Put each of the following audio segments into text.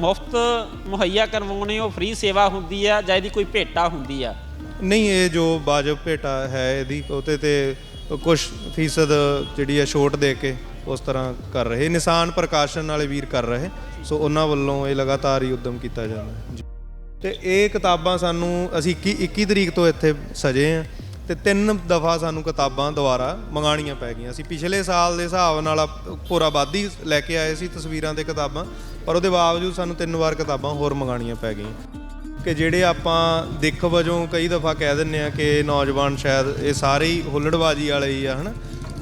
ਮੁਫਤ ਮੁਹੱਈਆ ਕਰਵਾਉਣੇ, ਉਹ ਫ੍ਰੀ ਸੇਵਾ ਹੁੰਦੀ ਆ ਜਾਂ ਇਹਦੀ ਕੋਈ ਭੇਟਾ ਹੁੰਦੀ ਆ? ਨਹੀਂ, ਇਹ ਜੋ ਵਾਜਬ ਭੇਟਾ ਹੈ ਇਹਦੀ ਉਹਤੇ ਤੇ ਕੁਝ ਫੀਸਦ ਜਿਹੜੀ ਹੈ ਛੋਟ ਦੇ ਕੇ ਉਸ ਤਰ੍ਹਾਂ ਕਰ ਰਹੇ। ਨਿਸ਼ਾਨ ਪ੍ਰਕਾਸ਼ਨ ਵਾਲੇ ਵੀਰ ਕਰ ਰਹੇ, ਸੋ ਉਹਨਾਂ ਵੱਲੋਂ ਇਹ ਲਗਾਤਾਰ ਹੀ ਉਦਮ ਕੀਤਾ ਜਾਂਦਾ ਹੈ। ਜੀ। ਤੇ ਇਹ ਕਿਤਾਬਾਂ ਸਾਨੂੰ ਅਸੀਂ 21 21 ਤਰੀਕ ਤੋਂ ਇੱਥੇ ਸਜੇ ਆ ਤੇ ਤਿੰਨ ਦਫਾ ਸਾਨੂੰ ਕਿਤਾਬਾਂ ਦੁਬਾਰਾ ਮੰਗਾਣੀਆਂ ਪੈ ਗਈਆਂ ਸੀ। ਪਿਛਲੇ ਸਾਲ ਦੇ ਹਿਸਾਬ ਨਾਲ ਪੂਰਾ ਵਾਧੀ ਲੈ ਕੇ ਆਏ ਸੀ ਤਸਵੀਰਾਂ ਤੇ ਕਿਤਾਬਾਂ, ਪਰ ਉਹਦੇ ਬਾਵਜੂਦ ਸਾਨੂੰ ਤਿੰਨ ਵਾਰ ਕਿਤਾਬਾਂ ਹੋਰ ਮੰਗਾਣੀਆਂ ਪੈ ਗਈਆਂ। ਕਿ ਜਿਹੜੇ ਆਪਾਂ ਦਿੱਖ ਵਜੋਂ ਕਈ ਦਫਾ ਕਹਿ ਦਿੰਨੇ ਆ ਕਿ ਨੌਜਵਾਨ ਸ਼ਾਇਦ ਇਹ ਸਾਰੇ ਹੀ ਹੁੱਲੜਬਾਜੀ ਵਾਲੇ ਹੀ ਆ, ਹਨਾ?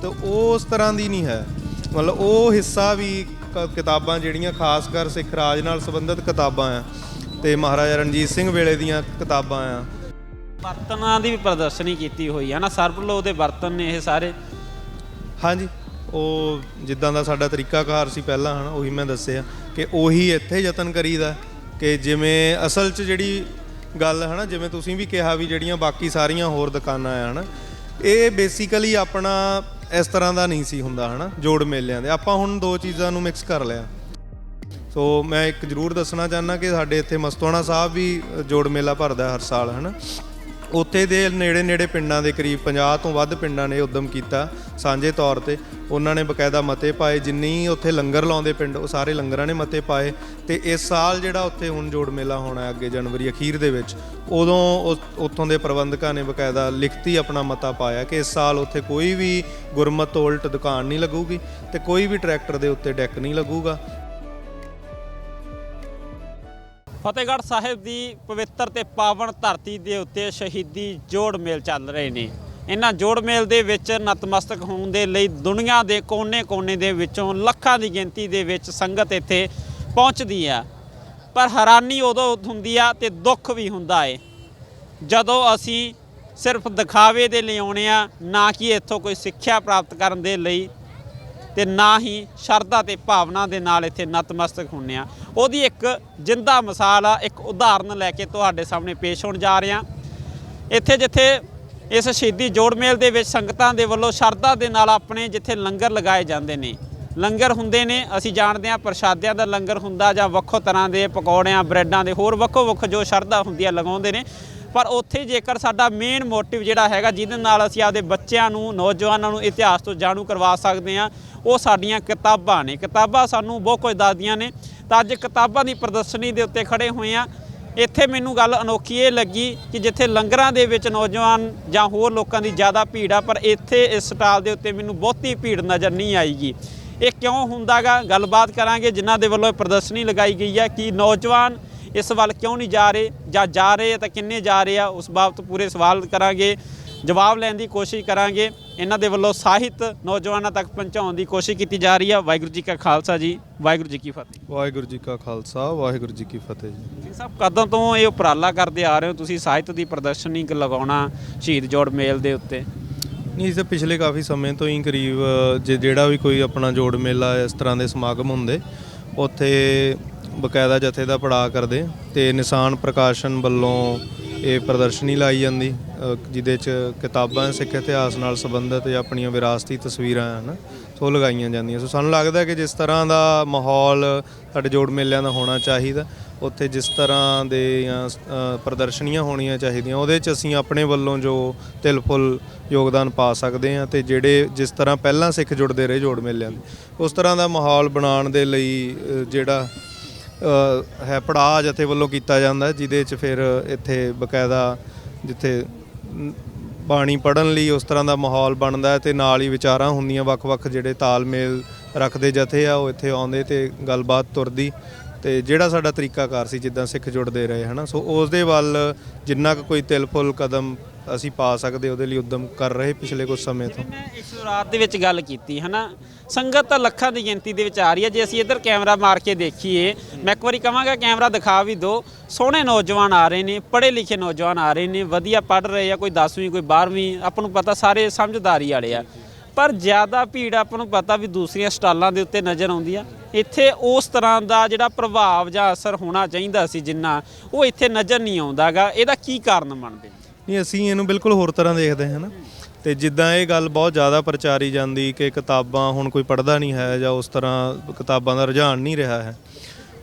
ਤੇ ਉਹ ਉਸ ਤਰ੍ਹਾਂ ਦੀ ਨਹੀਂ ਹੈ। ਮਤਲਬ ਉਹ ਹਿੱਸਾ ਵੀ ਕ- ਕਿਤਾਬਾਂ ਜਿਹੜੀਆਂ ਖਾਸ ਕਰ ਸਿੱਖ ਰਾਜ ਨਾਲ ਸੰਬੰਧਿਤ ਕਿਤਾਬਾਂ ਆ, ਤੇ ਮਹਾਰਾਜਾ ਰਣਜੀਤ ਸਿੰਘ ਵੇਲੇ ਦੀਆਂ ਕਿਤਾਬਾਂ ਆ ਬਰਤਨਾਂ ਦੀ ਵੀ ਪ੍ਰਦਰਸ਼ਨੀ ਕੀਤੀ ਹੋਈ ਹੈ ਨਾ ਸਰਪਲੋ ਦੇ ਬਰਤਨ ਨੇ ਇਹ ਸਾਰੇ। ਹਾਂਜੀ, ਉਹ ਜਿੱਦਾਂ ਦਾ ਸਾਡਾ ਤਰੀਕਾਕਾਰ ਸੀ ਪਹਿਲਾਂ, ਹਨਾ, ਉਹੀ ਮੈਂ ਦੱਸਿਆ ਕਿ ਉਹੀ ਇੱਥੇ ਯਤਨ ਕਰੀਦਾ ਕਿ ਜਿਵੇਂ ਅਸਲ 'ਚ ਜਿਹੜੀ ਗੱਲ ਹੈ ਨਾ ਜਿਵੇਂ ਤੁਸੀਂ ਵੀ ਕਿਹਾ ਵੀ ਜਿਹੜੀਆਂ ਬਾਕੀ ਸਾਰੀਆਂ ਹੋਰ ਦੁਕਾਨਾਂ ਆ, ਹਨਾ, ਇਹ ਬੇਸਿਕਲੀ ਆਪਣਾ ਇਸ ਤਰ੍ਹਾਂ ਦਾ ਨਹੀਂ ਸੀ ਹੁੰਦਾ, ਹਨਾ, ਜੋੜ ਮੇਲਿਆਂ ਦੇ। ਆਪਾਂ ਹੁਣ ਦੋ ਚੀਜ਼ਾਂ ਨੂੰ ਮਿਕਸ ਕਰ ਲਿਆ। ਸੋ ਮੈਂ ਇੱਕ ਜ਼ਰੂਰ ਦੱਸਣਾ ਚਾਹੁੰਦਾ ਕਿ ਸਾਡੇ ਇੱਥੇ ਮਸਤੋਣਾ ਸਾਹਿਬ ਵੀ ਜੋੜ ਮੇਲਾ ਭਰਦਾ ਹਰ ਸਾਲ, ਹਨਾ। ਉੱਥੇ ਦੇ ਨੇੜੇ ਨੇੜੇ ਪਿੰਡਾਂ ਦੇ ਕਰੀਬ 50 ਤੋਂ ਵੱਧ ਪਿੰਡਾਂ ਨੇ ਉਦਮ ਕੀਤਾ ਸਾਂਝੇ ਤੌਰ ਤੇ। ਉਹਨਾਂ ਨੇ ਬਕਾਇਦਾ ਮਤੇ ਪਾਏ, ਜਿੰਨੀ ਉੱਥੇ ਲੰਗਰ ਲਾਉਂਦੇ ਪਿੰਡ, ਉਹ ਸਾਰੇ ਲੰਗਰਾਂ ਨੇ ਮਤੇ ਪਾਏ। ਤੇ ਇਸ ਸਾਲ ਜਿਹੜਾ ਉੱਥੇ ਹੁਣ ਜੋੜ ਮੇਲਾ ਹੋਣਾ ਹੈ ਅੱਗੇ ਜਨਵਰੀ ਅਖੀਰ ਦੇ ਵਿੱਚ, ਉਦੋਂ ਉੱਥੋਂ ਦੇ ਪ੍ਰਬੰਧਕਾਂ ਨੇ ਬਕਾਇਦਾ ਲਿਖਤੀ ਆਪਣਾ ਮਤਾ ਪਾਇਆ ਕਿ ਇਸ ਸਾਲ ਉੱਥੇ ਕੋਈ ਵੀ ਗੁਰਮਤ ਉਲਟ ਦੁਕਾਨ ਨਹੀਂ ਲੱਗੂਗੀ ਤੇ ਕੋਈ ਵੀ ਟਰੈਕਟਰ ਦੇ ਉੱਤੇ ਡੈਕ ਨਹੀਂ ਲੱਗੂਗਾ। ਫਤਿਹਗੜ੍ਹ ਸਾਹਿਬ ਦੀ ਪਵਿੱਤਰ ਤੇ ਪਾਵਨ ਧਰਤੀ ਦੇ ਉੱਤੇ ਸ਼ਹੀਦੀ ਜੋੜ ਮੇਲ ਚੱਲ ਰਹੇ ਨੇ। ਇਹਨਾਂ ਜੋੜ ਮੇਲ ਦੇ ਵਿੱਚ ਨਤਮਸਤਕ ਹੋਣ ਦੇ ਲਈ ਦੁਨੀਆ ਦੇ ਕੋਨੇ-ਕੋਨੇ ਦੇ ਵਿੱਚੋਂ ਲੱਖਾਂ ਦੀ ਗਿਣਤੀ ਦੇ ਵਿੱਚ ਸੰਗਤ ਇੱਥੇ ਪਹੁੰਚਦੀ ਆ। ਪਰ ਹੈਰਾਨੀ ਉਦੋਂ ਹੁੰਦੀ ਆ ਤੇ ਦੁੱਖ ਵੀ ਹੁੰਦਾ ਏ, ਜਦੋਂ ਅਸੀਂ ਸਿਰਫ ਦਿਖਾਵੇ ਦੇ ਲਈ ਆਉਣੇ ਆ, ਨਾ ਕਿ ਇੱਥੋਂ ਕੋਈ ਸਿੱਖਿਆ ਪ੍ਰਾਪਤ ਕਰਨ ਦੇ ਲਈ ਤੇ ਨਾ ਹੀ ਸ਼ਰਧਾ ਤੇ ਭਾਵਨਾ ਦੇ ਨਾਲ ਇੱਥੇ ਨਤਮਸਤਕ ਹੁੰਨੇ ਆ। ਉਹਦੀ ਇੱਕ ਜਿੰਦਾ ਮਿਸਾਲ ਆ, ਇੱਕ ਉਦਾਹਰਨ ਲੈ ਕੇ ਤੁਹਾਡੇ ਸਾਹਮਣੇ ਪੇਸ਼ ਹੋਣ ਜਾ ਰਿਹਾ। ਇੱਥੇ ਜਿੱਥੇ ਇਸ ਸ਼ਹੀਦੀ ਜੋੜ ਮੇਲ ਦੇ ਵਿੱਚ ਸੰਗਤਾਂ ਦੇ ਵੱਲੋਂ ਸ਼ਰਧਾ ਦੇ ਨਾਲ ਆਪਣੇ ਜਿੱਥੇ ਲੰਗਰ ਲਗਾਏ ਜਾਂਦੇ ਨੇ। ਲੰਗਰ ਹੁੰਦੇ ਨੇ, ਅਸੀਂ ਜਾਣਦੇ ਹਾਂ ਪ੍ਰਸ਼ਾਦਿਆਂ ਦਾ ਲੰਗਰ ਹੁੰਦਾ ਜਾਂ ਵੱਖੋ ਤਰ੍ਹਾਂ ਦੇ ਪਕੌੜਿਆਂ, ਬ੍ਰੈਡਾਂ ਦੇ ਹੋਰ ਵੱਖੋ ਵੱਖ ਜੋ ਸ਼ਰਧਾ ਹੁੰਦੀ ਆ ਲਗਾਉਂਦੇ ਨੇ। ਪਰ ਉੱਥੇ ਜੇਕਰ ਸਾਡਾ ਮੇਨ ਮੋਟਿਵ ਜਿਹੜਾ ਹੈਗਾ, ਜਿਹਦੇ ਨਾਲ ਅਸੀਂ ਆਪਦੇ ਬੱਚਿਆਂ ਨੂੰ, ਨੌਜਵਾਨਾਂ ਨੂੰ ਇਤਿਹਾਸ ਤੋਂ ਜਾਣੂ ਕਰਵਾ ਸਕਦੇ ਹਾਂ, ਉਹ ਸਾਡੀਆਂ ਕਿਤਾਬਾਂ ਨੇ। ਕਿਤਾਬਾਂ ਸਾਨੂੰ ਬਹੁਤ ਕੁਝ ਦੱਸਦੀਆਂ ਨੇ। ਤਾਂ ਅੱਜ ਕਿਤਾਬਾਂ ਦੀ ਪ੍ਰਦਰਸ਼ਨੀ ਦੇ ਉੱਤੇ ਖੜੇ ਹੋਏ ਆ ਇੱਥੇ ਮੈਨੂੰ ਗੱਲ ਅਨੋਖੀ ਇਹ ਲੱਗੀ ਕਿ ਜਿੱਥੇ ਲੰਗਰਾਂ ਦੇ ਵਿੱਚ ਨੌਜਵਾਨ ਜਾਂ ਹੋਰ ਲੋਕਾਂ ਦੀ ਜ਼ਿਆਦਾ ਭੀੜ ਆ, ਪਰ ਇੱਥੇ ਇਸ ਸਟਾਲ ਦੇ ਉੱਤੇ ਮੈਨੂੰ ਬਹੁਤੀ ਭੀੜ ਨਜ਼ਰ ਨਹੀਂ ਆਈਗੀ। ਇਹ ਕਿਉਂ ਹੁੰਦਾਗਾ? ਗੱਲਬਾਤ ਕਰਾਂਗੇ, ਜਿਨ੍ਹਾਂ ਦੇ ਵੱਲੋਂ ਇਹ ਪ੍ਰਦਰਸ਼ਨੀ ਲਗਾਈ ਗਈ ਹੈ ਕਿ ਨੌਜਵਾਨ ਇਸ ਵੱਲ ਕਿਉਂ ਨਹੀਂ ਜਾ ਰਹੇ ਜਾਂ ਜਾ ਰਹੇ ਆ ਤਾਂ ਕਿੰਨੇ ਜਾ ਰਹੇ ਆ ਉਸ ਬਾਬਤ ਪੂਰੇ ਸਵਾਲ ਕਰਾਂਗੇ ਜਵਾਬ ਲੈਣ ਦੀ ਕੋਸ਼ਿਸ਼ ਕਰਾਂਗੇ। ਇਹਨਾਂ ਦੇ ਵੱਲੋਂ ਸਾਹਿਤ ਨੌਜਵਾਨਾਂ ਤੱਕ ਪਹੁੰਚਾਉਣ ਦੀ ਕੋਸ਼ਿਸ਼ ਕੀਤੀ ਜਾ ਰਹੀ ਹੈ ਵਾਹਿਗੁਰੂ ਜੀ ਕਾ ਖਾਲਸਾ ਜੀ ਵਾਹਿਗੁਰੂ ਜੀ ਕੀ ਫਤਿਹ। ਵਾਹਿਗੁਰੂ ਜੀ ਕਾ ਖਾਲਸਾ ਵਾਹਿਗੁਰੂ ਜੀ ਕੀ ਫਤਿਹ ਜੀ। ਸਾਹਿਬ ਕਦੋਂ ਤੋਂ ਇਹ ਉਪਰਾਲਾ ਕਰਦੇ ਆ ਰਹੇ ਹੋ ਤੁਸੀਂ? ਸਾਹਿਤ ਦੀ ਪ੍ਰਦਰਸ਼ਨੀ ਲਗਾਉਣਾ ਸ਼ਹੀਦ ਜੋੜ ਮੇਲ ਦੇ ਉੱਤੇ? ਨਹੀਂ ਇਸ ਪਿਛਲੇ ਕਾਫੀ ਸਮੇਂ ਤੋਂ ਹੀ ਕਰੀਬ ਜੇ ਜਿਹੜਾ ਵੀ ਕੋਈ ਆਪਣਾ ਜੋੜ ਮੇਲਾ ਇਸ ਤਰ੍ਹਾਂ ਦੇ ਸਮਾਗਮ ਹੁੰਦੇ ਉੱਥੇ ਬਕਾਇਦਾ ਜਥੇ ਦਾ ਪੜਾਅ ਕਰਦੇ ਤੇ ਨਿਸ਼ਾਨ ਪ੍ਰਕਾਸ਼ਨ ਵੱਲੋਂ ਇਹ ਪ੍ਰਦਰਸ਼ਨੀ ਲਾਈ ਜਾਂਦੀ ਜਿਹਦੇ ਚ ਕਿਤਾਬਾਂ ਸਿੱਖ ਇਤਿਹਾਸ ਨਾਲ ਸੰਬੰਧਿਤ ਜਾਂ ਆਪਣੀਆਂ ਵਿਰਾਸਤੀ ਤਸਵੀਰਾਂ ਹਨ, ਸੋ ਉਹ ਲਗਾਈਆਂ ਜਾਂਦੀਆਂ। ਸੋ ਸਾਨੂੰ ਲੱਗਦਾ ਕਿ ਜਿਸ ਤਰ੍ਹਾਂ ਦਾ ਮਾਹੌਲ ਸਾਡੇ ਜੋੜ ਮੇਲਿਆਂ ਦਾ ਹੋਣਾ ਚਾਹੀਦਾ, ਉੱਥੇ ਜਿਸ ਤਰ੍ਹਾਂ ਦੇ ਪ੍ਰਦਰਸ਼ਨੀਆਂ ਹੋਣੀਆਂ ਚਾਹੀਦੀਆਂ, ਉਹਦੇ 'ਚ ਅਸੀਂ ਆਪਣੇ ਵੱਲੋਂ ਜੋ ਤਿਲ ਫੁੱਲ ਯੋਗਦਾਨ ਪਾ ਸਕਦੇ ਹਾਂ ਤੇ ਜਿਹੜੇ ਜਿਸ ਤਰ੍ਹਾਂ ਪਹਿਲਾਂ ਸਿੱਖ ਜੁੜਦੇ ਰਹੇ ਜੋੜ ਮੇਲਿਆਂ ਦੇ, ਉਸ ਤਰ੍ਹਾਂ ਦਾ ਮਾਹੌਲ ਬਣਾਉਣ ਦੇ ਲਈ ਜਿਹੜਾ ਹੈ, ਪੜਾਅ ਜਥੇ ਵੱਲੋਂ ਕੀਤਾ ਜਾਂਦਾ ਜਿਹਦੇ 'ਚ ਫਿਰ ਇੱਥੇ ਬਕਾਇਦਾ ਜਿੱਥੇ ਨ- ਬਾਣੀ ਪੜਨ ਲਈ ਉਸ ਤਰ੍ਹਾਂ ਦਾ ਮਾਹੌਲ ਬਣਦਾ ਹੈ ਤੇ ਨਾਲ ਹੀ ਵਿਚਾਰਾਂ ਹੁੰਦੀਆਂ ਵੱਖ-ਵੱਖ ਜਿਹੜੇ ਤਾਲਮੇਲ ਰੱਖਦੇ ਜਥੇ ਆ, ਉਹ ਇੱਥੇ ਆਉਂਦੇ ਤੇ ਗੱਲਬਾਤ ਤੁਰਦੀ। ਤੇ ਜਿਹੜਾ ਸਾਡਾ ਤਰੀਕਾਕਾਰ ਸੀ, ਜਿੱਦਾਂ ਸਿੱਖ ਜੁੜਦੇ ਰਹੇ, ਹਨਾ? ਸੋ ਉਸ ਦੇ ਵੱਲ ਜਿੰਨਾ ਕੁ ਕੋਈ ਤਿਲ ਫੁੱਲ ਕਦਮ ਅਸੀਂ ਪਾ ਸਕਦੇ, ਉਹਦੇ ਲਈ ਉਦਮ ਕਰ ਰਹੇ ਪਿਛਲੇ ਕੁਝ ਸਮੇਂ ਤੋਂ। ਮੈਂ ਇਸ ਰਾਤ ਦੇ ਵਿੱਚ ਗੱਲ ਕੀਤੀ, ਹਨਾ? ਸੰਗਤ ਤਾਂ ਲੱਖਾਂ ਦੀ ਗਿਣਤੀ ਦੇ ਵਿੱਚ ਆ ਰਹੀ ਹੈ। ਜੇ ਅਸੀਂ ਇੱਧਰ ਕੈਮਰਾ ਮਾਰ ਕੇ ਦੇਖੀਏ, ਮੈਂ ਇੱਕ ਵਾਰੀ ਕਹਾਂਗਾ, ਕੈਮਰਾ ਦਿਖਾ ਵੀ ਦਿਓ। ਸੋਹਣੇ ਨੌਜਵਾਨ ਆ ਰਹੇ ਨੇ ਪੜ੍ਹੇ ਲਿਖੇ ਨੌਜਵਾਨ ਆ ਰਹੇ ਨੇ, ਵਧੀਆ ਪੜ੍ਹ ਰਹੇ ਆ, ਕੋਈ 10ਵੀਂ ਕੋਈ 12ਵੀਂ ਆਪਾਂ ਨੂੰ ਪਤਾ ਸਾਰੇ ਸਮਝਦਾਰੀ ਵਾਲੇ ਆ। ਪਰ ਜ਼ਿਆਦਾ ਭੀੜ ਆਪਾਂ ਨੂੰ ਪਤਾ ਵੀ ਦੂਸਰੀਆਂ ਸਟਾਲਾਂ ਦੇ ਉੱਤੇ ਨਜ਼ਰ ਆਉਂਦੀ ਆ। ਇੱਥੇ ਉਸ ਤਰ੍ਹਾਂ ਦਾ ਜਿਹੜਾ ਪ੍ਰਭਾਵ ਜਾਂ ਅਸਰ ਹੋਣਾ ਚਾਹੀਦਾ ਸੀ ਜਿੰਨਾ, ਉਹ ਇੱਥੇ ਨਜ਼ਰ ਨਹੀਂ ਆਉਂਦਾਗਾ ਇਹਦਾ ਕੀ ਕਾਰਨ ਮੰਨਦੇ ਨਹੀਂ, ਅਸੀਂ ਇਹਨੂੰ ਬਿਲਕੁਲ ਹੋਰ ਤਰ੍ਹਾਂ ਦੇਖਦੇ ਹਾਂ ਨਾ। ਤੇ ਜਿੱਦਾਂ ਇਹ ਗੱਲ ਬਹੁਤ ਜ਼ਿਆਦਾ ਪ੍ਰਚਾਰੀ ਜਾਂਦੀ ਕਿ ਕਿਤਾਬਾਂ ਹੁਣ ਕੋਈ ਪੜ੍ਹਦਾ ਨਹੀਂ ਹੈ ਜਾਂ ਉਸ ਤਰ੍ਹਾਂ ਕਿਤਾਬਾਂ ਦਾ ਰੁਝਾਨ ਨਹੀਂ ਰਿਹਾ ਹੈ।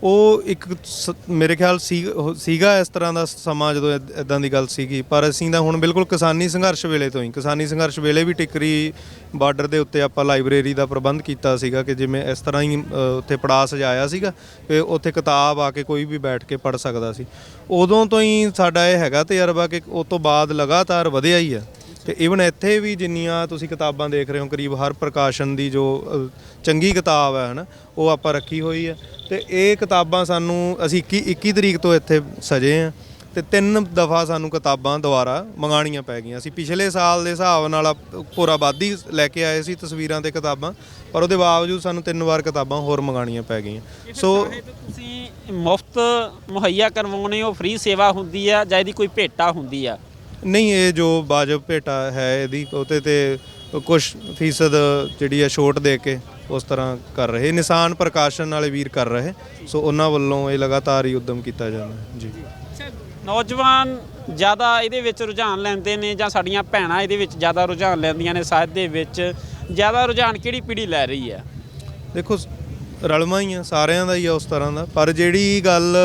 ਉਹ ਇੱਕ ਸ- ਮੇਰੇ ਖਿਆਲ ਸੀ ਉਹ ਸੀਗਾ ਇਸ ਤਰ੍ਹਾਂ ਦਾ ਸਮਾਂ ਜਦੋਂ ਇਦਾਂ ਦੀ ਗੱਲ ਸੀਗੀ। ਪਰ ਅਸੀਂ ਤਾਂ ਹੁਣ ਬਿਲਕੁਲ ਕਿਸਾਨੀ ਸੰਘਰਸ਼ ਵੇਲੇ ਤੋਂ ਹੀ ਕਿਸਾਨੀ ਸੰਘਰਸ਼ ਵੇਲੇ ਵੀ ਟਿਕਰੀ ਬਾਰਡਰ ਦੇ ਉੱਤੇ ਆਪਾਂ ਲਾਇਬ੍ਰੇਰੀ ਦਾ ਪ੍ਰਬੰਧ ਕੀਤਾ ਸੀਗਾ ਕਿ ਜਿਵੇਂ ਇਸ ਤਰ੍ਹਾਂ ਹੀ ਅ, ਉੱਥੇ ਪੜਾਅ ਸਜਾਇਆ ਸੀਗਾ ਕਿ ਉੱਥੇ ਕਿਤਾਬ ਆ ਕੇ ਕੋਈ ਵੀ ਬੈਠ ਕੇ ਪੜ ਸਕਦਾ ਸੀ। ਉਦੋਂ ਤੋਂ ਹੀ ਸਾਡਾ ਇਹ ਹੈਗਾ ਤਜਰਬਾ ਕਿ ਉਸ ਤੋਂ ਬਾਅਦ ਲਗਾਤਾਰ ਵਧਿਆ ਹੀ ਆ। ਤੇ ਇਵਨ ਇੱਥੇ ਵੀ ਜਿੰਨੀਆਂ ਤੁਸੀਂ ਕਿਤਾਬਾਂ ਦੇਖ ਰਹੇ ਹੋ ਕਰੀਬ ਹਰ ਪ੍ਰਕਾਸ਼ਨ ਦੀ ਜੋ ਅ, ਚੰਗੀ ਕਿਤਾਬ ਹੈ ਹਨਾ ਉਹ ਆਪਾਂ ਰੱਖੀ ਹੋਈ ਹੈ। ਤੇ ਇਹ ਕਿਤਾਬਾਂ ਸਾਨੂੰ ਅਸੀਂ 21 21 ਤਰੀਕ ਤੋਂ ਇੱਥੇ ਸਜੇ ਆ ਤੇ ਤਿੰਨ ਦਫਾ ਸਾਨੂੰ ਕਿਤਾਬਾਂ ਦੁਬਾਰਾ ਮੰਗਾਣੀਆਂ ਪੈ ਗਈਆਂ। ਅਸੀਂ ਪਿਛਲੇ ਸਾਲ ਦੇ ਹਿਸਾਬ ਨਾਲ ਪੂਰਾ ਬਾਦੀ ਲੈ ਕੇ ਆਏ ਸੀ ਤਸਵੀਰਾਂ ਤੇ ਕਿਤਾਬਾਂ ਪਰ ਉਹਦੇ ਬਾਵਜੂਦ ਸਾਨੂੰ ਤਿੰਨ ਵਾਰ ਕਿਤਾਬਾਂ ਹੋਰ ਮੰਗਾਣੀਆਂ ਪੈ ਗਈਆਂ। ਸੋ ਤੁਸੀਂ ਮੁਫਤ ਮੁਹੱਈਆ ਕਰਵਾਉਣੇ ਹੋ ਫ੍ਰੀ ਸੇਵਾ ਹੁੰਦੀ ਆ ਜਾਂ ਇਹਦੀ ਕੋਈ ਭੇਟਾ ਹੁੰਦੀ ਆ? ਨਹੀਂ ਇਹ ਜੋ ਵਾਜਬ ਭੇਟਾ ਹੈ ਇਹਦੀ ਉਹਤੇ ਤੇ ਕੁਝ ਫੀਸਦ ਜਿਹੜੀ ਹੈ ਛੋਟ ਦੇ ਕੇ ਉਸ ਤਰ੍ਹਾਂ ਕਰ ਰਹੇ। ਨਿਸ਼ਾਨ ਪ੍ਰਕਾਸ਼ਨ ਵਾਲੇ ਵੀਰ ਕਰ ਰਹੇ ਸੋ ਉਹਨਾਂ ਵੱਲੋਂ ਇਹ ਲਗਾਤਾਰ ਹੀ ਉਦਮ ਕੀਤਾ ਜਾਂਦਾ ਹੈ। ਜੀ। ਨੌਜਵਾਨ ਜ਼ਿਆਦਾ ਇਹਦੇ ਵਿੱਚ ਰੁਝਾਨ ਲੈਂਦੇ ਨੇ ਜਾਂ ਸਾਡੀਆਂ ਭੈਣਾਂ ਇਹਦੇ ਵਿੱਚ ਜ਼ਿਆਦਾ ਰੁਝਾਨ ਲੈਂਦੀਆਂ ਨੇ ਸਾਹਿਤ ਦੇ ਵਿੱਚ? ਜ਼ਿਆਦਾ ਰੁਝਾਨ ਕਿਹੜੀ ਪੀੜ੍ਹੀ ਲੈ ਰਹੀ ਹੈ? ਦੇਖੋ ਸ- ਰਲਵਾਂ ਹੀ ਆ ਸਾਰਿਆਂ ਦਾ ਹੀ ਆ ਉਸ ਤਰ੍ਹਾਂ ਦਾ ਪਰ ਜਿਹੜੀ ਗੱਲ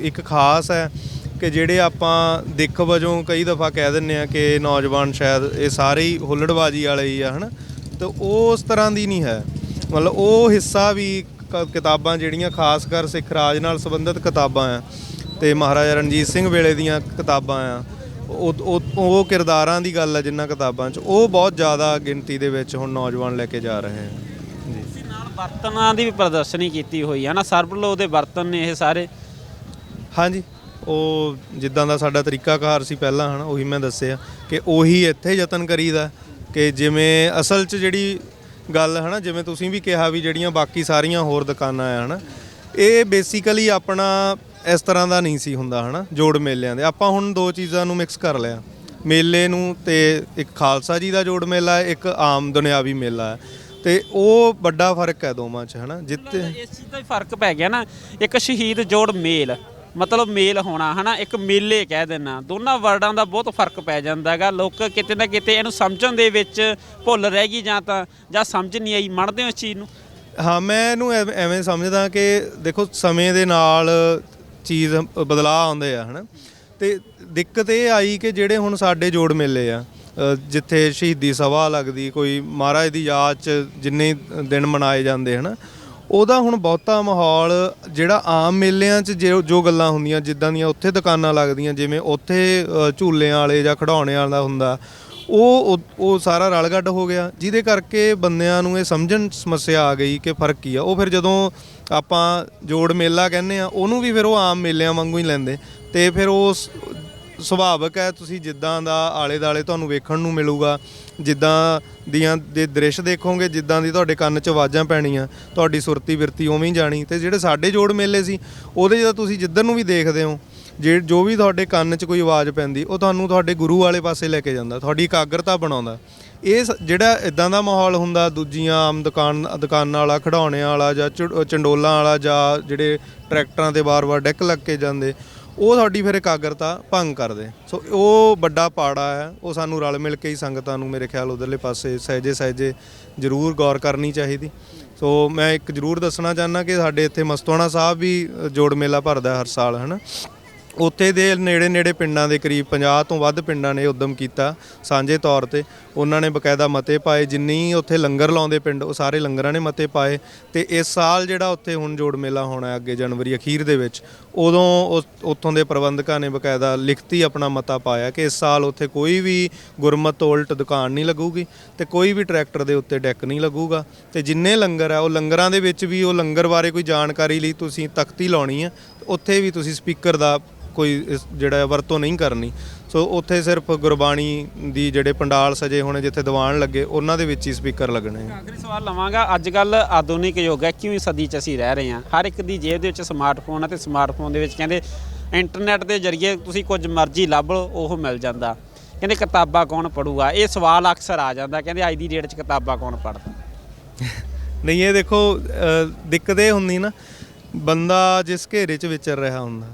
ਇੱਕ ਖਾਸ ਹੈ ਕਿ ਜਿਹੜੇ ਆਪਾਂ ਦਿੱਖ ਵਜੋਂ ਕਈ ਦਫਾ ਕਹਿ ਦਿੰਨੇ ਆ ਕਿ ਨੌਜਵਾਨ ਸ਼ਾਇਦ ਇਹ ਸਾਰੇ ਹੀ ਹੁੱਲੜਬਾਜੀ ਵਾਲੇ ਹੀ ਆ ਹਨਾ? ਤੇ ਉਹ ਉਸ ਤਰ੍ਹਾਂ ਦੀ ਨਹੀਂ ਹੈ। ਮਤਲਬ ਉਹ ਹਿੱਸਾ ਵੀ ਕ- ਕਿਤਾਬਾਂ ਜਿਹੜੀਆਂ ਖਾਸ ਕਰ ਸਿੱਖ ਰਾਜ ਨਾਲ ਸੰਬੰਧਿਤ ਕਿਤਾਬਾਂ ਆ ਤੇ ਮਹਾਰਾਜਾ ਰਣਜੀਤ ਸਿੰਘ ਵੇਲੇ ਦੀਆਂ ਕਿਤਾਬਾਂ ਆ ਉਹ ਉਹ- ਉਹ ਕਿਰਦਾਰਾਂ ਦੀ ਗੱਲ ਹੈ ਜਿੰਨਾ ਕਿਤਾਬਾਂ 'ਚ। ਉਹ ਬਹੁਤ ਜ਼ਿਆਦਾ ਗਿਣਤੀ ਦੇ ਵਿੱਚ ਹੁਣ ਨੌਜਵਾਨ ਲੈ ਕੇ ਜਾ ਰਹੇ ਆ। ਜੀ। ਤੁਸੀਂ ਨਾਲ ਬਰਤਨਾਂ ਦੀ ਵੀ ਪ੍ਰਦਰਸ਼ਨੀ ਕੀਤੀ ਹੋਈ ਹੈ ਨਾ ਸਰਬਲੋ ਦੇ ਬਰਤਨ ਨੇ ਇਹ ਸਾਰੇ। ਹਾਂਜੀ। ਉਹ ਜਿੱਦਾਂ ਦਾ ਸਾਡਾ ਤਰੀਕਾਕਾਰ ਸੀ ਪਹਿਲਾਂ, ਹਨਾ, ਉਹੀ ਮੈਂ ਦੱਸਿਆ ਕਿ ਉਹੀ ਇੱਥੇ ਯਤਨ ਕਰੀਦਾ ਕਿ ਜਿਵੇਂ ਅਸਲ 'ਚ ਜਿਹੜੀ ਗੱਲ, ਹਨਾ, ਜਿਵੇਂ ਤੁਸੀਂ ਵੀ ਕਿਹਾ ਵੀ ਜਿਹੜੀਆਂ ਬਾਕੀ ਸਾਰੀਆਂ ਹੋਰ ਦੁਕਾਨਾਂ ਆ, ਹਨਾ, ਇਹ ਬੇਸਿਕਲੀ ਆਪਣਾ ਇਸ ਤਰ੍ਹਾਂ ਦਾ ਨਹੀਂ ਸੀ ਹੁੰਦਾ, ਹਨਾ, ਜੋੜ ਮੇਲਿਆਂ ਦੇ। ਆਪਾਂ ਹੁਣ ਦੋ ਚੀਜ਼ਾਂ ਨੂੰ ਮਿਕਸ ਕਰ ਲਿਆ। ਮੇਲੇ ਨੂੰ ਤੇ ਇੱਕ ਖਾਲਸਾ ਜੀ ਦਾ ਜੋੜ ਮੇਲਾ ਹੈ, ਇੱਕ ਆਮ ਦੁਨਿਆਵੀ ਮੇਲਾ ਹੈ। ਤੇ ਉਹ ਵੱਡਾ ਫ਼ਰਕ ਹੈ ਦੋਵਾਂ 'ਚ, ਹਨਾ ਜਿੱਤੇ ਇਸ ਚੀਜ਼ ਦਾ ਹੀ ਫ਼ਰਕ ਪੈ ਗਿਆ ਨਾ। ਇੱਕ ਸ਼ਹੀਦ ਜੋੜ ਮੇਲ। ਮਤਲਬ ਮੇਲ ਹੋਣਾ ਹਨਾ? ਇੱਕ ਮੇਲੇ ਕਹਿ ਦੇਣਾ ਦੋਨਾਂ ਵਰਡਾਂ ਦਾ ਬਹੁਤ ਫ਼ਰਕ ਪੈ ਜਾਂਦਾ ਹੈਗਾ। ਲੋਕ ਕਿਤੇ ਨਾ ਕਿਤੇ ਇਹਨੂੰ ਸਮਝਣ ਦੇ ਵਿੱਚ ਭੁੱਲ ਰਹਿ ਗਈ ਜਾਂ ਤਾਂ ਜਾਂ ਸਮਝ ਨਹੀਂ ਆਈ। ਮੰਨਦੇ ਹੋ ਇਸ ਚੀਜ਼ ਨੂੰ? ਹਾਂ ਮੈਂ ਇਹਨੂੰ ਐਵੇਂ ਐਵੇਂ ਸਮਝਦਾ ਕਿ ਦੇਖੋ ਸਮੇਂ ਦੇ ਨਾਲ ਚੀਜ਼ ਬਦਲਾਅ ਆਉਂਦੇ ਆ ਹਨਾ? ਤੇ ਦਿੱਕਤ ਇਹ ਆਈ ਕਿ ਜਿਹੜੇ ਹੁਣ ਸਾਡੇ ਜੋੜ ਮੇਲੇ ਆ ਅ, ਜਿੱਥੇ ਸ਼ਹੀਦੀ ਸਭਾ ਲੱਗਦੀ ਕੋਈ ਮਹਾਰਾਜ ਦੀ ਯਾਦ ਚ ਜਿੰਨੇ ਦਿਨ ਮਨਾਏ ਜਾਂਦੇ ਹਨਾ? ਉਹਦਾ ਹੁਣ ਬਹੁਤਾ ਮਾਹੌਲ ਜਿਹੜਾ ਆਮ ਮੇਲਿਆਂ 'ਚ ਜੋ ਜੋ ਗੱਲਾਂ ਹੁੰਦੀਆਂ ਜਿੱਦਾਂ ਦੀਆਂ ਉੱਥੇ ਦੁਕਾਨਾਂ ਲੱਗਦੀਆਂ ਜਿਵੇਂ ਉੱਥੇ ਅ, ਝੂਲਿਆਂ ਵਾਲੇ ਜਾਂ ਖਿਡੌਣਿਆਂ ਵਾਲਾ ਹੁੰਦਾ ਉਹ ਉਹ- ਉਹ ਸਾਰਾ ਰਲ ਗੱਡ ਹੋ ਗਿਆ। ਜਿਹਦੇ ਕਰਕੇ ਬੰਦਿਆਂ ਨੂੰ ਇਹ ਸਮਝਣ ਸਮੱਸਿਆ ਆ ਗਈ ਕਿ ਫ਼ਰਕ ਕੀ ਆ। ਉਹ ਫਿਰ ਜਦੋਂ ਆਪਾਂ ਜੋੜ ਮੇਲਾ ਕਹਿੰਦੇ ਆ ਉਹਨੂੰ ਵੀ ਫਿਰ ਉਹ ਆਮ ਮੇਲਿਆਂ ਵਾਂਗੂ ਹੀ ਲੈਂਦੇ। ਤੇ ਫਿਰ ਉਸ ਸੁਭਾਵਕ ਹੈ, ਤੁਸੀਂ ਜਿੱਦਾਂ ਦਾ ਆਲੇ ਦਾਲੇ ਤੁਹਾਨੂੰ ਵੇਖਣ ਨੂੰ ਮਿਲੂਗਾ, ਜਿੱਦਾਂ ਦੀਆਂ ਦੇ ਦ੍ਰਿਸ਼ ਦੇਖੋਗੇ, ਜਿੱਦਾਂ ਦੀ ਤੁਹਾਡੇ ਕੰਨ 'ਚ ਆਵਾਜ਼ਾਂ ਪੈਣੀਆਂ, ਤੁਹਾਡੀ ਸੁਰਤੀ ਬਿਰਤੀ ਉਵੇਂ ਹੀ ਜਾਣੀ। ਤੇ ਜਿਹੜੇ ਸਾਡੇ ਜੋੜ ਮੇਲੇ ਸੀ, ਉਹਦੇ ਜਦੋਂ ਤੁਸੀਂ ਜਿੱਧਰ ਨੂੰ ਵੀ ਦੇਖਦੇ ਹੋ, ਜੇ ਜੋ ਵੀ ਤੁਹਾਡੇ ਕੰਨ 'ਚ ਕੋਈ ਆਵਾਜ਼ ਪੈਂਦੀ, ਉਹ ਤੁਹਾਨੂੰ ਤੁਹਾਡੇ ਗੁਰੂ ਵਾਲੇ ਪਾਸੇ ਲੈ ਕੇ ਜਾਂਦਾ, ਤੁਹਾਡੀ ਇਕਾਗਰਤਾ ਬਣਾਉਂਦਾ। ਇਹ ਸ- ਜਿਹੜਾ ਇਦਾਂ ਦਾ ਮਾਹੌਲ ਹੁੰਦਾ, ਦੂਜੀਆਂ ਆਮ ਦੁਕਾਨ, ਦੁਕਾਨਾਂ ਵਾਲਾ, ਖਿਡੌਣਿਆਂ ਵਾਲਾ ਜਾਂ ਚੁ- ਚੰਡੋਲਾਂ ਵਾਲਾ ਜਾਂ ਜਿਹੜੇ ਟਰੈਕਟਰਾਂ ਤੇ ਵਾਰ-ਵਾਰ ਡੈਕ ਲੱਗ ਕੇ ਜਾਂਦੇ ਉਹ ਤੁਹਾਡੀ ਫਿਰ ਇਕਾਗਰਤਾ ਭੰਗ ਕਰਦੇ। ਸੋ ਉਹ ਵੱਡਾ ਪਾੜਾ ਹੈ, ਉਹ ਸਾਨੂੰ ਰਲ ਮਿਲ ਕੇ ਹੀ ਸੰਗਤਾਂ ਨੂੰ ਮੇਰੇ ਖਿਆਲ ਉਧਰਲੇ ਪਾਸੇ ਸਹਿਜੇ ਸਹਿਜੇ ਜ਼ਰੂਰ ਗੌਰ ਕਰਨੀ ਚਾਹੀਦੀ। ਸੋ ਮੈਂ ਇੱਕ ਜ਼ਰੂਰ ਦੱਸਣਾ ਚਾਹੁੰਦਾ ਕਿ ਸਾਡੇ ਇੱਥੇ ਮਸਤੋਣਾ ਸਾਹਿਬ ਵੀ ਜੋੜ ਮੇਲਾ ਭਰਦਾ ਹਰ ਸਾਲ, ਹਨਾ? ਉੱਥੇ ਦੇ ਨੇੜੇ ਨੇੜੇ ਪਿੰਡਾਂ ਦੇ ਕਰੀਬ 50 ਤੋਂ ਵੱਧ ਪਿੰਡਾਂ ਨੇ ਉਦਮ ਕੀਤਾ ਸਾਂਝੇ ਤੌਰ ਤੇ। ਉਹਨਾਂ ਨੇ ਬਕਾਇਦਾ ਮਤੇ ਪਾਏ, ਜਿੰਨੀ ਉੱਥੇ ਲੰਗਰ ਲਾਉਂਦੇ ਪਿੰਡ, ਉਹ ਸਾਰੇ ਲੰਗਰਾਂ ਨੇ ਮਤੇ ਪਾਏ। ਤੇ ਇਸ ਸਾਲ ਜਿਹੜਾ ਉੱਥੇ ਹੁਣ ਜੋੜ ਮੇਲਾ ਹੋਣਾ ਹੈ ਅੱਗੇ ਜਨਵਰੀ ਅਖੀਰ ਦੇ ਵਿੱਚ, ਉਦੋਂ ਉਸ, ਉੱਥੋਂ ਦੇ ਪ੍ਰਬੰਧਕਾਂ ਨੇ ਬਕਾਇਦਾ ਲਿਖਤੀ ਆਪਣਾ ਮਤਾ ਪਾਇਆ ਕਿ ਇਸ ਸਾਲ ਉੱਥੇ ਕੋਈ ਵੀ ਗੁਰਮਤ ਉਲਟ ਦੁਕਾਨ ਨਹੀਂ ਲੱਗੂਗੀ ਤੇ ਕੋਈ ਵੀ ਟਰੈਕਟਰ ਦੇ ਉੱਤੇ ਡੈਕ ਨਹੀਂ ਲੱਗੂਗਾ। ਤੇ ਜਿੰਨੇ ਲੰਗਰ ਆ, ਉਹ ਲੰਗਰਾਂ ਦੇ ਵਿੱਚ ਵੀ ਉਹ ਲੰਗਰ ਬਾਰੇ ਕੋਈ ਜਾਣਕਾਰੀ ਲਈ ਤੁਸੀਂ ਤਖਤੀ ਲਾਉਣੀ ਹੈ, ਉੱਥੇ ਵੀ ਤੁਸੀਂ ਸਪੀਕਰ ਦਾ ਕੋਈ ਇਸ- ਜਿਹੜਾ ਵਰਤੋਂ ਨਹੀਂ ਕਰਨੀ। ਸੋ ਉੱਥੇ ਸਿਰਫ ਗੁਰਬਾਣੀ ਦੀ ਜਿਹੜੇ ਪੰਡਾਲ ਸਜੇ ਹੋਣੇ ਜਿੱਥੇ ਦੀਵਾਨ ਲੱਗੇ ਉਹਨਾਂ ਦੇ ਵਿੱਚ ਹੀ ਸਪੀਕਰ ਲੱਗਣੇ ਆ। ਆਖਰੀ ਸਵਾਲ ਲਵਾਂਗਾ ਅੱਜ ਕੱਲ ਆਧੁਨਿਕ ਯੁੱਗ ਹੈ 21ਵੀਂ ਸਦੀ 'ਚ ਅਸੀਂ ਰਹਿ ਰਹੇ ਹਾਂ? ਹਰ ਇੱਕ ਦੀ ਜੇਬ ਦੇ ਵਿੱਚ ਸਮਾਰਟਫੋਨ ਹੈ ਤੇ ਸਮਾਰਟਫੋਨ ਦੇ ਵਿੱਚ ਕਹਿੰਦੇ ਇੰਟਰਨੈਟ ਦੇ ਜ਼ਰੀਏ ਤੁਸੀਂ ਕੁਝ ਮਰਜ਼ੀ ਲੱਭ ਲਓ ਉਹ ਮਿਲ ਜਾਂਦਾ। ਕਹਿੰਦੇ ਕਿਤਾਬਾਂ ਕੌਣ ਪੜੂਗਾ ਇਹ ਸਵਾਲ ਅਕਸਰ ਆ ਜਾਂਦਾ ਕਹਿੰਦੇ ਅੱਜ ਦੀ ਡੇਟ 'ਚ ਕਿਤਾਬਾਂ ਕੌਣ ਪੜਦਾ ਨਹੀਂ ਇਹ ਦੇਖੋ ਦਿੱਕਤ ਇਹ ਹੁੰਦੀ ਨਾ ਬੰਦਾ ਜਿਸ ਘੇਰੇ 'ਚ ਵਿਚਰ ਰਿਹਾ ਹੁੰਦਾ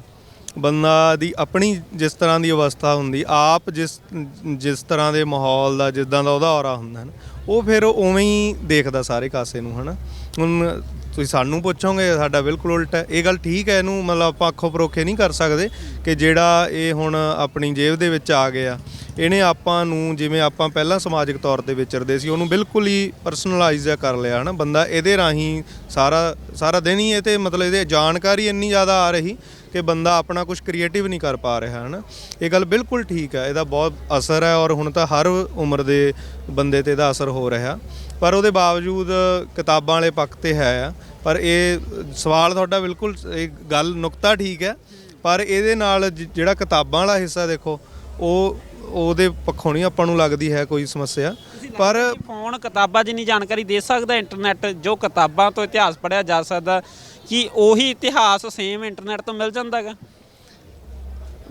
ਬੰਦਾ ਦੀ ਆਪਣੀ ਜਿਸ ਤਰ੍ਹਾਂ ਦੀ ਅਵਸਥਾ ਹੁੰਦੀ, ਆਪ ਜਿਸ ਜਿਸ ਤਰ੍ਹਾਂ ਦੇ ਮਾਹੌਲ ਦਾ, ਜਿੱਦਾਂ ਦਾ ਉਹਦਾ ਔਰਾ ਹੁੰਦਾ ਨਾ, ਉਹ ਫਿਰ ਉਵੇਂ ਹੀ ਦੇਖਦਾ ਸਾਰੇ ਕਾਸੇ ਨੂੰ, ਹਨਾ? ਹੁਣ ਤੁਸੀਂ ਸਾਨੂੰ ਪੁੱਛੋਗੇ, ਸਾਡਾ ਬਿਲਕੁਲ ਉਲਟ ਹੈ। ਇਹ ਗੱਲ ਠੀਕ ਹੈ, ਇਹਨੂੰ ਮਤਲਬ ਆਪਾਂ ਅੱਖੋਂ ਪਰੋਖੇ ਨਹੀਂ ਕਰ ਸਕਦੇ ਕਿ ਜਿਹੜਾ ਇਹ ਹੁਣ ਆਪਣੀ ਜੇਬ ਦੇ ਵਿੱਚ ਆ ਗਿਆ, ਇਹਨੇ ਆਪਾਂ ਨੂੰ ਜਿਵੇਂ ਆਪਾਂ ਪਹਿਲਾਂ ਸਮਾਜਿਕ ਤੌਰ ਤੇ ਵਿਚਰਦੇ ਸੀ, ਉਹਨੂੰ ਬਿਲਕੁਲ ਹੀ ਪਰਸਨਲਾਈਜ਼ ਕਰ ਲਿਆ, ਹਨਾ? ਬੰਦਾ ਇਹਦੇ ਰਾਹੀਂ ਸਾਰਾ ਸਾਰਾ ਦਿਨ ਹੀ ਇਹ ਤੇ ਮਤਲਬ ਇਹਦੇ ਜਾਣਕਾਰੀ ਇੰਨੀ ਜ਼ਿਆਦਾ ਆ ਰਹੀ ਕਿ ਬੰਦਾ ਆਪਣਾ ਕੁਝ ਕ੍ਰੀਏਟਿਵ ਨਹੀਂ ਕਰ ਪਾ ਰਿਹਾ ਹਨਾ? ਇਹ ਗੱਲ ਬਿਲਕੁਲ ਠੀਕ ਹੈ ਇਹਦਾ ਬਹੁਤ ਅਸਰ ਹੈ ਔਰ ਹੁਣ ਤਾਂ ਹਰ ਉਮਰ ਦੇ ਬੰਦੇ ਤੇ ਇਹਦਾ ਅਸਰ ਹੋ ਰਿਹਾ। ਪਰ ਉਹਦੇ ਬਾਵਜੂਦ ਕਿਤਾਬਾਂ ਵਾਲੇ ਪੱਖ ਤੇ ਹੈ ਆ ਪਰ ਇਹ ਸਵਾਲ ਤੁਹਾਡਾ ਬਿਲਕੁਲ ਇਹ ਗੱਲ ਨੁਕਤਾ ਠੀਕ ਹੈ ਪਰ ਇਹਦੇ ਨਾਲ ਜਿਹੜਾ ਕਿਤਾਬਾਂ ਵਾਲਾ ਹਿੱਸਾ ਦੇਖੋ ਉਹ ਉਹਦੇ ਪੱਖੋਂ ਨਹੀਂ ਆਪਾਂ ਨੂੰ ਲੱਗਦੀ ਹੈ ਕੋਈ ਸਮੱਸਿਆ। ਪਰ ਫੋਨ ਕਿਤਾਬਾਂ ਜਿੰਨੀ ਜਾਣਕਾਰੀ ਦੇ ਸਕਦਾ ਇੰਟਰਨੈਟ ਜੋ ਕਿਤਾਬਾਂ ਤੋਂ ਇਤਿਹਾਸ ਪੜਿਆ ਜਾ ਸਕਦਾ ਕਿ ਉਹੀ ਇਤਿਹਾਸ ਸੇਮ ਇੰਟਰਨੈਟ ਤੋਂ ਮਿਲ ਜਾਂਦਾ ਹੈਗਾ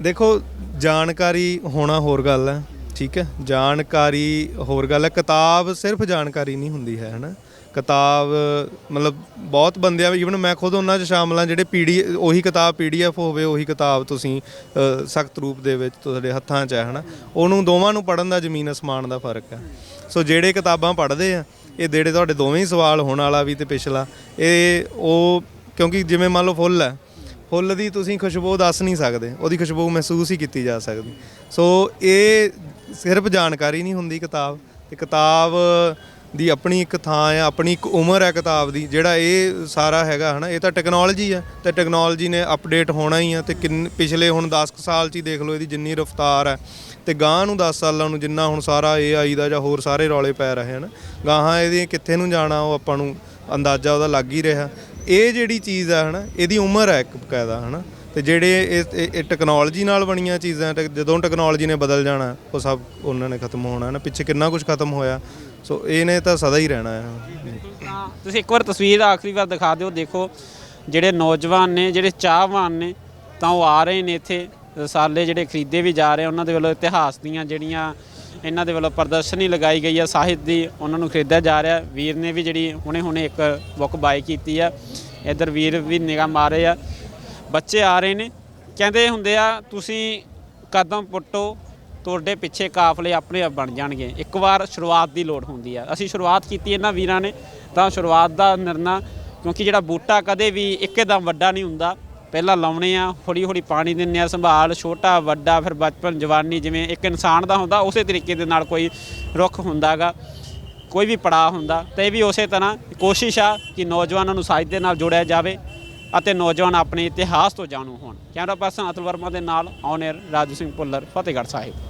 ਦੇਖੋ, ਜਾਣਕਾਰੀ ਹੋਣਾ ਹੋਰ ਗੱਲ ਹੈ, ਠੀਕ ਹੈ? ਜਾਣਕਾਰੀ ਹੋਰ ਗੱਲ ਹੈ। ਕਿਤਾਬ ਸਿਰਫ ਜਾਣਕਾਰੀ ਨਹੀਂ ਹੁੰਦੀ ਹੈ, ਹਨਾ? ਕਿਤਾਬ, ਮਤਲਬ ਬਹੁਤ ਬੰਦਿਆਂ ਈਵਨ ਮੈਂ ਖੁਦ ਉਹਨਾਂ 'ਚ ਸ਼ਾਮਲ ਹਾਂ, ਜਿਹੜੇ ਪੀਡੀ ਉਹੀ ਕਿਤਾਬ ਪੀਡੀਐਫ ਹੋਵੇ, ਉਹੀ ਕਿਤਾਬ ਤੁਸੀਂ ਸਖਤ ਰੂਪ ਦੇ ਵਿੱਚ ਤੁਹਾਡੇ ਹੱਥਾਂ 'ਚ ਹੈ, ਹਨਾ? ਉਹਨੂੰ ਦੋਵਾਂ ਨੂੰ ਪੜਨ ਦਾ ਜ਼ਮੀਨ ਅਸਮਾਨ ਦਾ ਫ਼ਰਕ ਹੈ। ਸੋ ਜਿਹੜੇ ਕਿਤਾਬਾਂ ਪੜ੍ਹਦੇ ਆ, ਇਹ ਜਿਹੜੇ ਤੁਹਾਡੇ ਦੋਵੇਂ ਹੀ ਸਵਾਲ ਹੋਣ ਵਾਲਾ ਵੀ ਤੇ ਪਿਛਲਾ, ਇਹ ਉਹ ਕਿਉਂਕਿ ਜਿਵੇਂ ਮੰਨ ਲਓ ਫੁੱਲ ਹੈ, ਫੁੱਲ ਦੀ ਤੁਸੀਂ ਖੁਸ਼ਬੂ ਦੱਸ ਨਹੀਂ ਸਕਦੇ, ਉਹਦੀ ਖੁਸ਼ਬੂ ਮਹਿਸੂਸ ਹੀ ਕੀਤੀ ਜਾ ਸਕਦੀ। ਸੋ ਇਹ ਸਿਰਫ ਜਾਣਕਾਰੀ ਨਹੀਂ ਹੁੰਦੀ ਕਿਤਾਬ, ਤੇ ਕਿਤਾਬ ਦੀ ਆਪਣੀ ਇੱਕ ਥਾਂ ਹੈ ਆਪਣੀ ਇੱਕ ਉਮਰ ਹੈ ਕਿਤਾਬ ਦੀ, ਜਿਹੜਾ ਇਹ ਸਾਰਾ ਹੈਗਾ ਹਨਾ, ਇਹ ਤਾਂ ਟੈਕਨੋਲੋਜੀ ਹੈ, ਤੇ ਟੈਕਨੋਲੋਜੀ ਨੇ ਅਪਡੇਟ ਹੋਣਾ ਹੀ ਹੈ, ਤੇ ਕਿੰਨ, ਪਿਛਲੇ ਹੁਣ 10 ਕੁ ਸਾਲ ਚ ਹੀ ਦੇਖ ਲਓ ਇਹਦੀ ਜਿੰਨੀ ਰਫ਼ਤਾਰ ਹੈ, ਤੇ ਗਾਂ ਨੂੰ 10 ਸਾਲਾਂ ਨੂੰ ਜਿੰਨਾ ਹੁਣ ਸਾਰਾ AI ਦਾ ਜਾਂ ਹੋਰ ਸਾਰੇ ਰੌਲੇ ਪੈ ਰਹੇ ਹਨ, ਗਾਹਾਂ ਇਹਦੀ ਕਿੱਥੇ ਨੂੰ ਜਾਣਾ ਉਹ ਆਪਾਂ ਨੂੰ ਅੰਦਾਜ਼ਾ ਉਹਦਾ ਲੱਗ ਹੀ ਰਿਹਾ। ਇਹ ਜਿਹੜੀ ਚੀਜ਼ ਹੈ ਹਨਾ, ਇਹਦੀ ਉਮਰ ਹੈ ਇੱਕ ਬਕਾਇਦਾ, ਹਨਾ। ਤੇ ਜਿਹੜੇ ਇਹ- ਇਹ ਇਹ ਟੈਕਨੋਲੋਜੀ ਨਾਲ ਬਣੀਆਂ ਚੀਜ਼ਾਂ, ਤੇ ਜਦੋਂ ਟੈਕਨੋਲੋਜੀ ਨੇ ਬਦਲ ਜਾਣਾ, ਉਹ ਸਭ ਉਹਨਾਂ ਨੇ ਖਤਮ ਹੋਣਾ ਨਾ ਪਿੱਛੇ ਕਿੰਨਾ ਕੁਝ ਖਤਮ ਹੋਇਆ, ਸੋ ਇਹਨੇ ਤਾਂ ਸਦਾ ਹੀ ਰਹਿਣਾ ਹੈ ਤੁਸੀਂ ਇੱਕ ਵਾਰ ਤਸਵੀਰ ਆਖਰੀ ਵਾਰ ਦਿਖਾ ਦਿਓ, ਦੇਖੋ, ਜਿਹੜੇ ਨੌਜਵਾਨ ਨੇ, ਜਿਹੜੇ ਚਾਹਵਾਨ ਨੇ, ਤਾਂ ਉਹ ਆ ਰਹੇ ਨੇ ਇੱਥੇ। ਰਸਾਲੇ ਜਿਹੜੇ ਖਰੀਦੇ ਵੀ ਜਾ ਰਹੇ ਉਹਨਾਂ ਦੇ ਵੱਲੋਂ ਇਤਿਹਾਸ ਦੀਆਂ ਜਿਹੜੀਆਂ ਇਹਨਾਂ ਦੇ ਵੱਲੋਂ ਪ੍ਰਦਰਸ਼ਨੀ ਲਗਾਈ ਗਈ ਆ ਸਾਹਿਤ ਦੀ ਉਹਨਾਂ ਨੂੰ ਖਰੀਦਿਆ ਜਾ ਰਿਹਾ ਵੀਰ ਨੇ ਵੀ ਜਿਹੜੀ ਹੁਣੇ ਹੁਣੇ ਇੱਕ ਬੁੱਕ ਬਾਈ ਕੀਤੀ ਆ। ਇੱਧਰ ਵੀਰ ਵੀ ਨਿਗਾਹ ਮਾਰੇ ਆ। ਬੱਚੇ ਆ ਰਹੇ ਨੇ। ਕਹਿੰਦੇ ਹੁੰਦੇ ਆ, ਤੁਸੀਂ ਕਦਮ ਪੁੱਟੋ, ਤੁਹਾਡੇ ਪਿੱਛੇ ਕਾਫਲੇ ਆਪਣੇ ਆਪ ਬਣ ਜਾਣਗੇ। ਇੱਕ ਵਾਰ ਸ਼ੁਰੂਆਤ ਦੀ ਲੋੜ ਹੁੰਦੀ ਆ। ਅਸੀਂ ਸ਼ੁਰੂਆਤ ਕੀਤੀ ਇਹਨਾਂ ਵੀਰਾਂ ਨੇ, ਤਾਂ ਸ਼ੁਰੂਆਤ ਦਾ ਨਿਰਣਾ, ਕਿਉਂਕਿ ਜਿਹੜਾ ਬੂਟਾ ਕਦੇ ਵੀ ਇੱਕਦਮ ਵੱਡਾ ਨਹੀਂ ਹੁੰਦਾ। ਪਹਿਲਾਂ ਲਾਉਣੇ ਆ, ਹੌਲੀ ਹੌਲੀ ਪਾਣੀ ਦਿੰਨੇ ਆ ਸੰਭਾਲ, ਛੋਟਾ, ਵੱਡਾ, ਫਿਰ ਬਚਪਨ, ਜਵਾਨੀ ਜਿਵੇਂ ਇੱਕ ਇਨਸਾਨ ਦਾ ਹੁੰਦਾ, ਉਸੇ ਤਰੀਕੇ ਦੇ ਨਾਲ ਕੋਈ ਰੁੱਖ ਹੁੰਦਾਗਾ, ਕੋਈ ਵੀ ਪੜਾਅ ਹੁੰਦਾ। ਤੇ ਇਹ ਵੀ ਉਸੇ ਤਰ੍ਹਾਂ ਕੋਸ਼ਿਸ਼ ਆ ਕਿ ਨੌਜਵਾਨਾਂ ਨੂੰ ਸਾਹਿਤ ਦੇ ਨਾਲ ਜੋੜਿਆ ਜਾਵੇ ਅਤੇ ਨੌਜਵਾਨ ਆਪਣੇ ਇਤਿਹਾਸ ਤੋਂ ਜਾਣੂ ਹੋਣ। ਕੈਮਰਾ ਪਰਸਨ ਅਤੁਲ ਵਰਮਾ ਦੇ ਨਾਲ on air Raju Singh Bhullar, Fatehgarh Sahib.